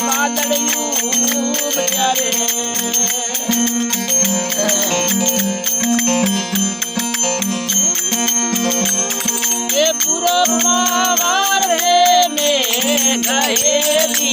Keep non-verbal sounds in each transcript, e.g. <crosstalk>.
વાદળિયું ત્યારે એ પૂરબમાં વાર રે મેં ગયેલી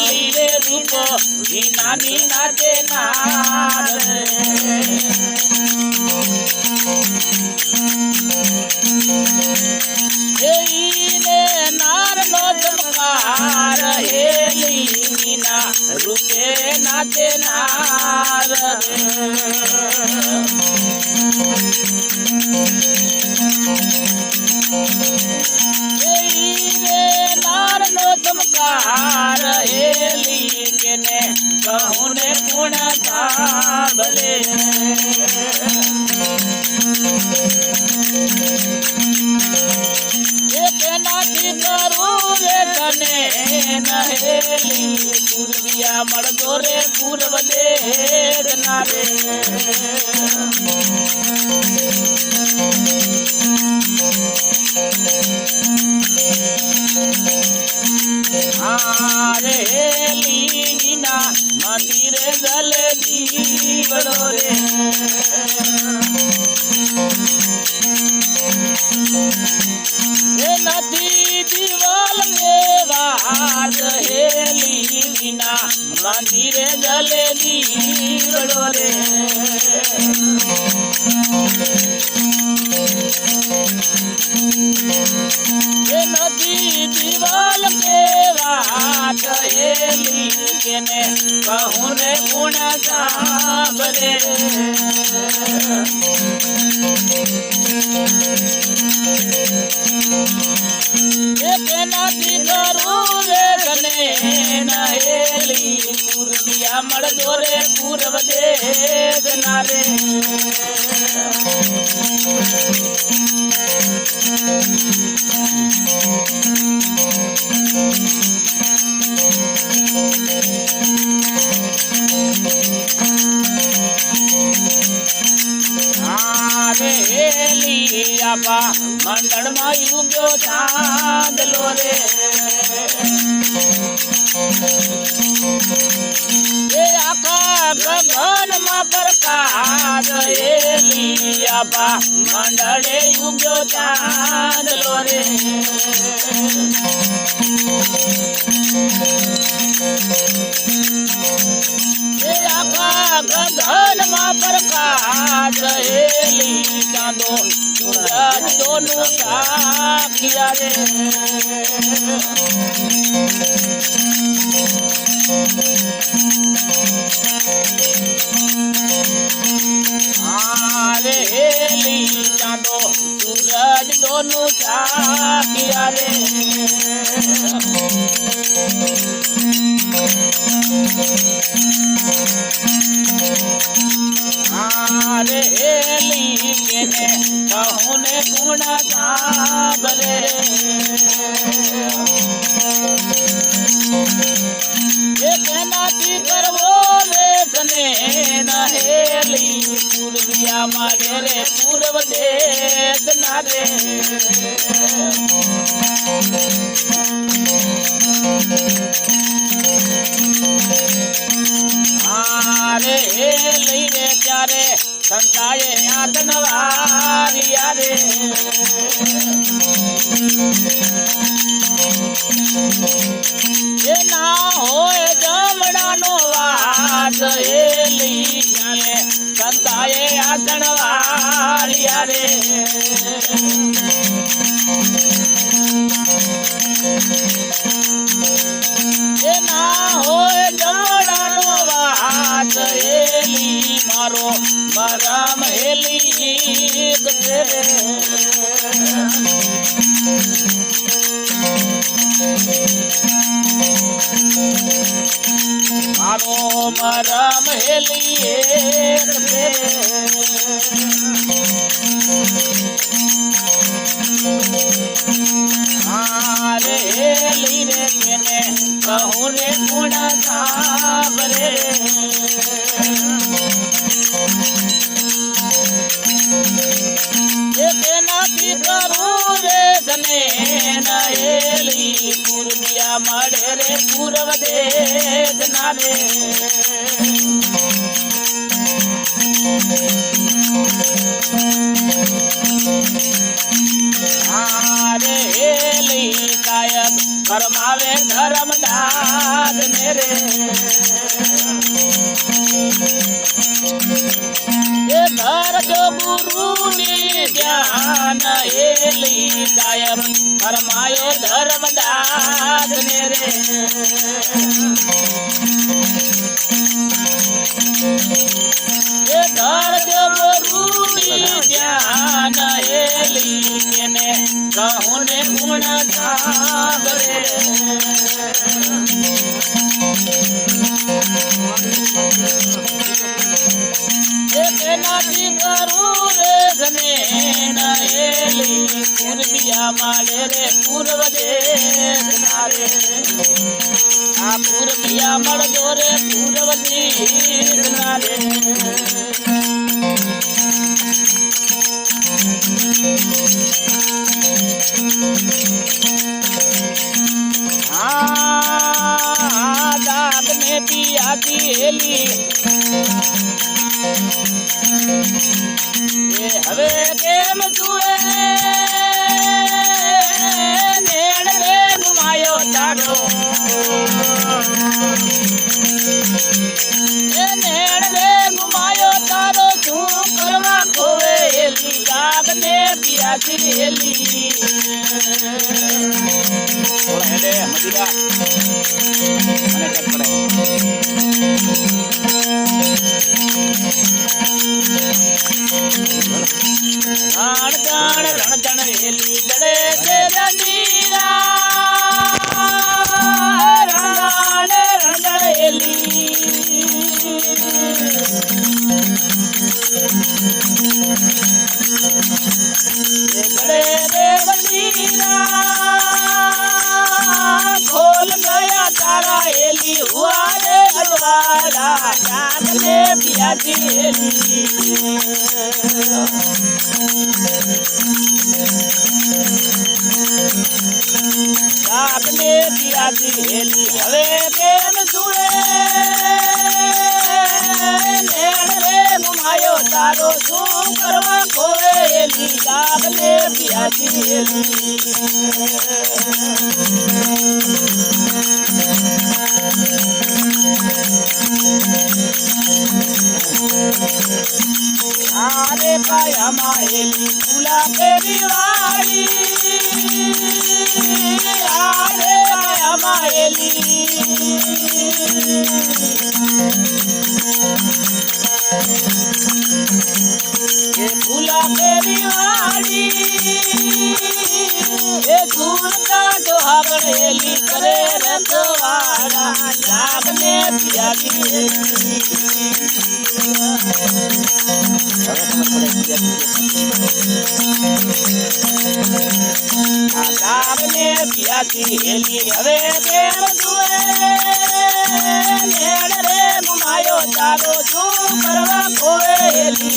લીરે રૂપ વિનાની નાચે નાર Hare વિના મંદિરે જલે દીવડો રે એ નથી દિવાલ મેવાત હેલી કેને કહું રે ગુણ સાંભળે. મળજો રે પૂર્વ દેશ ના રે આરે હેલી આપા મંડળમાં યુગ્યો ચાંદલો રે ગગનમાં પ્રકાશ હેલી આપા મંડળે યુગ્યો ચાંદલો રે. ગગનમાં પ્રકાશ હેલી ચાંદો સૂરજ દોનું સાખિયા રે. આરે હેલી ચાંદો સૂરજ દોનું સાખિયા રે આરે હેલી કેને કહું ને ગુણ તેનાથી કરવો રે નહેલી પૂર્વિયા મારે પૂર્વ દેશ ના રે આરે હેલી રે ત્યારે સંતાએ આતનવારિયા રે મારા હેલી મારો મારા મહેલી આરે હેલી રે કેને કહું રે ગુણ રે તને પૂર્વિયા મળે રે પૂર્વ દેશ ના રે કાયમ ફરમાવે ધર્મદાસ ને રે. રાખજો ગુરુની ધ્યાન હેલી કાયમ ફરમાયો ધર્મદાસ ને રે તારા હેલી હુઆ રે અજવાળા જાગ ને પિયાજી હેલી. જાગને પિયાસી હેલી. હવે પ્રેમ સુએ નેણ રે ગુમાયો તારો શું કરવા ખોવે હેલી જાગને પિયાસી હેલી. ફૂલા પેરી વાળી આરે પાયામાં હેલી એ આગામને પિયાસી હેલી હવે પ્રેમ જુએ. નેણ રે મુમાયો તારો શું કરવા હેલી.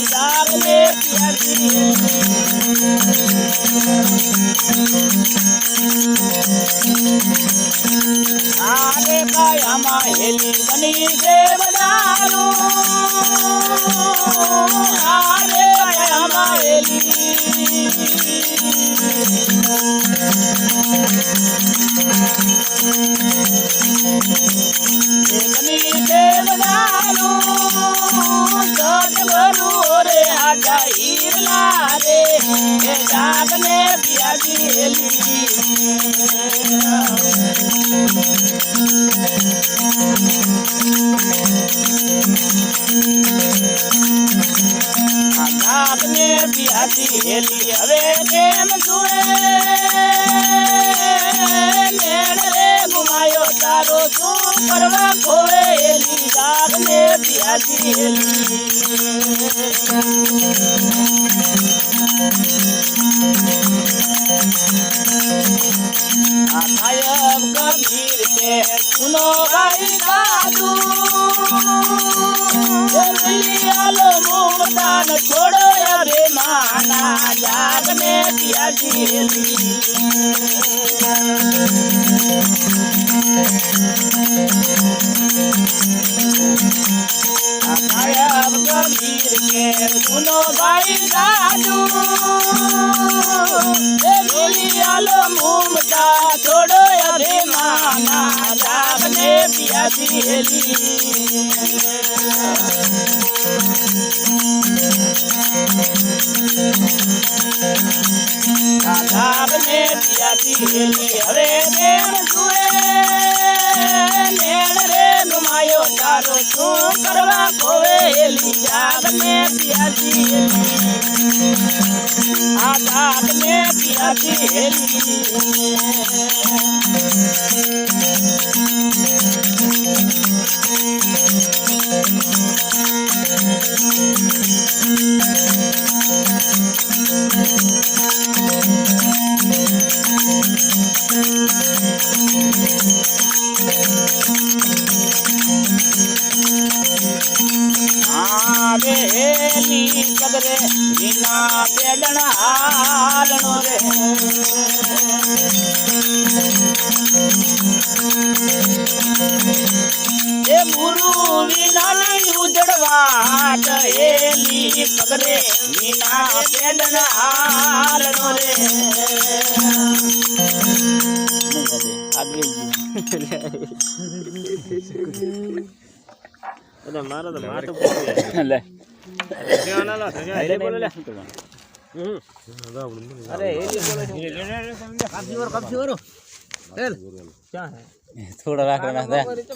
હેલી હવે કેમ સુએ રે ગુમાયો તારો કરવા ખોવે? હેલી આપને પિયાસી કાયબ કબીર કે સુનો ભાઈ એ મિલિયાલો મોમદાન છોડો. માના જાગને પિયાસી હેલી આ કાયબ કબીર કે સુનો ભાઈ સાધુ એ મિલિયાલો મોમદા છોડો અબે માના જાગને પિયાસી હવે બેન જુએ નેણ રે નુમાયો તારો શું કરવા કોવે હેલી જાગ ને પિયાસી હેલી આ જાગ ને પિયાસી હેલી હેલી પગરે રે મારો તો પૂરું <laughs> લે. ત્યાં ના લે અરે બોલે વરો થોડા રાખવાના